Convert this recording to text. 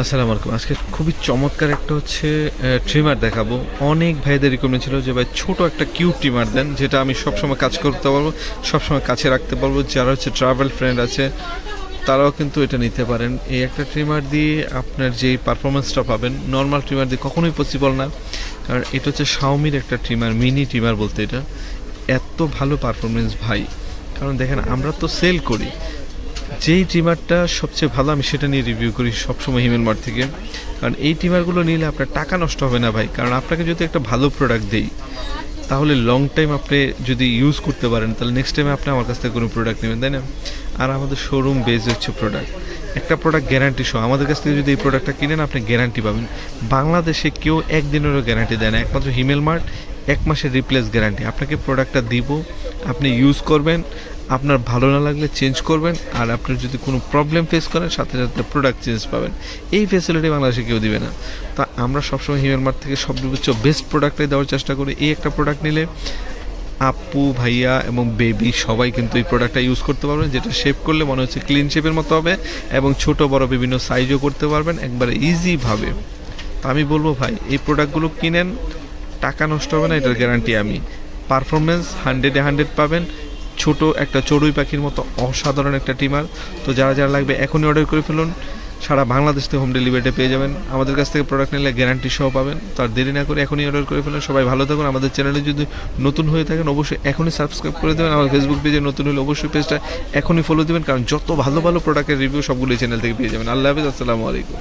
আসসালামু আলাইকুম। আজকে খুবই চমৎকার একটা হচ্ছে ট্রিমার দেখাবো। অনেক ভাইদের রিকমেন্ড ছিল যে, ভাই, ছোট একটা কিউব ট্রিমার দেন, যেটা আমি সবসময় কাজ করতে পারব, সবসময় কাছে রাখতে পারব। যারা হচ্ছে ট্রাভেল ফ্রেন্ড আছে, তারাও কিন্তু এটা নিতে পারেন। এই একটা ট্রিমার দিয়ে আপনার যেই পারফরমেন্সটা পাবেন নর্মাল ট্রিমার দিয়ে কখনোই পসিবল না। কারণ এটা হচ্ছে শাওমির একটা ট্রিমার মিনি ট্রিমার বলতে এটা। এত ভালো পারফরমেন্স ভাই। কারণ দেখেন, আমরা তো সেল করি। যেই ট্রিমারটা সবচেয়ে ভালো, আমি সেটা নিয়ে রিভিউ করি সবসময় হিমেল মার্ট থেকে। কারণ এই ট্রিমারগুলো নিলে আপনার টাকা নষ্ট হবে না ভাই। কারণ আপনাকে যদি একটা ভালো প্রোডাক্ট দেই, তাহলে লং টাইম আপনি যদি ইউজ করতে পারেন, তাহলে নেক্সট টাইমে আপনি আমার কাছ থেকে কোনো প্রোডাক্ট নেবেন, তাই না? আর আমাদের শোরুম বেজ হচ্ছে প্রোডাক্ট একটা প্রোডাক্ট গ্যারান্টি সহ। আমাদের কাছ থেকে যদি এই প্রোডাক্টটা কিনেন, আপনি গ্যারান্টি পাবেন। বাংলাদেশে কেউ একদিনেরও গ্যারান্টি দেয় না। একমাত্র হিমেল মার্ট এক মাসের রিপ্লেস গ্যারান্টি আপনাকে প্রোডাক্টটা দিব, আপনি ইউজ করবেন। আপনার ভালো না লাগলে চেঞ্জ করবেন আর আপনার যদি কোনো প্রবলেম ফেস করেন, সাথে সাথে প্রোডাক্ট চেঞ্জ পাবেন। এই ফেসিলিটি বাংলাদেশে কেউ দিবে না। তা আমরা সবসময় হিমেল মার্ট থেকে সর্বোচ্চ বেস্ট প্রোডাক্টটাই দেওয়ার চেষ্টা করি। এই একটা প্রোডাক্ট নিলে আপু, ভাইয়া এবং বেবি সবাই কিন্তু এই প্রোডাক্টটা ইউজ করতে পারবেন, যেটা শেপ করলে মনে হচ্ছে ক্লিন শেপের মতো হবে এবং ছোট, বড় বিভিন্ন সাইজও করতে পারবেন একবারে ইজিভাবে তা আমি বলব ভাই, এই প্রোডাক্টগুলো কিনেন, টাকা নষ্ট হবে না, এটার গ্যারান্টি আমি। পারফরমেন্স হান্ড্রেডে হান্ড্রেড পাবেন ছোট একটা চড়ুই পাখির মতো অসাধারণ একটা টিমার তো যারা যারা লাগবে এখনই অর্ডার করে ফেলুন। সারা বাংলাদেশ থেকে হোম ডেলিভারিটা পেয়ে যাবেন। আমাদের কাছ থেকে প্রোডাক্ট নিলে গ্যারান্টি সহ পাবেন। তার দেরি না করে এখনই অর্ডার করে ফেলুন। সবাই ভালো থাকুন। আমাদের চ্যানেলে যদি নতুন হয়ে থাকেন, অবশ্যই এখনই সাবস্ক্রাইব করে দেবেন। আমার ফেসবুক পেজে নতুন হলে অবশ্যই পেজটা এখনই ফলো দেবেন। কারণ যত ভালো ভালো প্রোডাক্টের রিভিউ সবগুলো চ্যানেল থেকে পেয়ে যাবেন। আল্লাহ হাফিজ। আসসালামু আলাইকুম।